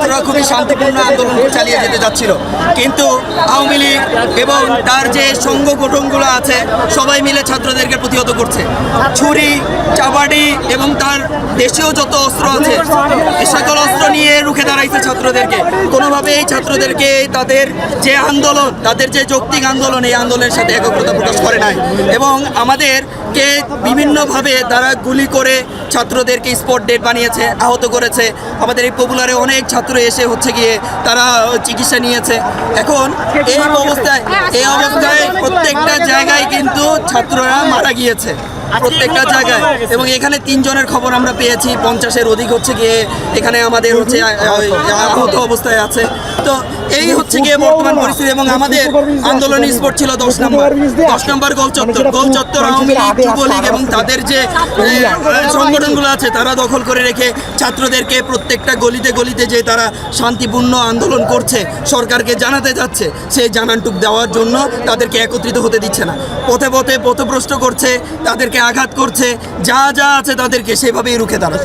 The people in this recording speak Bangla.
ছাত্ররা খুবই শান্তিপূর্ণ আন্দোলন চালিয়ে যেতে যাচ্ছিল। কিন্তু আওয়ামী লীগ এবং তার যে সংঘ গঠনগুলো আছে, সবাই মিলে ছাত্রদেরকে প্রতিহত করছে। ছুরি, চাবাড়ি এবং তার দেশীয় যত অস্ত্র আছে সকল অস্ত্র নিয়ে রুখে দাঁড়াইছে ছাত্রদেরকে। কোনোভাবে এই ছাত্রদেরকে তাদের যে আন্দোলন, তাদের যে যৌক্তিক আন্দোলন, এই আন্দোলনের সাথে একগ্রতা প্রকাশ করে নাই। এবং আমাদেরকে বিভিন্নভাবে তারা গুলি করে ছাত্রদেরকে স্পট ডেট বানিয়েছে, আহত করেছে। আমাদের এই পপুলারে অনেক ছাত্র এসে হচ্ছে গিয়ে তারা চিকিৎসা নিয়েছে। এখন এই অবস্থায় এই অবস্থায় প্রত্যেকটা জায়গায় কিন্তু ছাত্ররা মারা গিয়েছে। প্রত্যেকটা জায়গায়। এবং এখানে তিনজনের খবর আমরা পেয়েছি, পঞ্চাশের অধিক হচ্ছে গিয়ে এখানে আমাদের হচ্ছে আহত অবস্থায় আছে। তো এই হচ্ছে গিয়ে বর্তমান পরিস্থিতি এবং আমাদের আন্দোলন স্পট ছিল দশ নম্বর। দশ নম্বর গোল চত্বর গোল চত্বর আওয়ামী লীগ যুবলীগ এবং তাদের যে সংগঠনগুলো আছে তারা দখল করে রেখে ছাত্রদেরকে প্রত্যেকটা গলিতে গলিতে যে তারা শান্তিপূর্ণ আন্দোলন করছে সরকারকে জানাতে যাচ্ছে। সেই জানানটুক দেওয়ার জন্য তাদেরকে একত্রিত হতে দিচ্ছে না। পথে পথে পথভ্রষ্ট করছে তাদেরকে আঘাত করছে যা যা আছে তাদেরকে সেভাবেই রুখে দাঁড়াচ্ছে।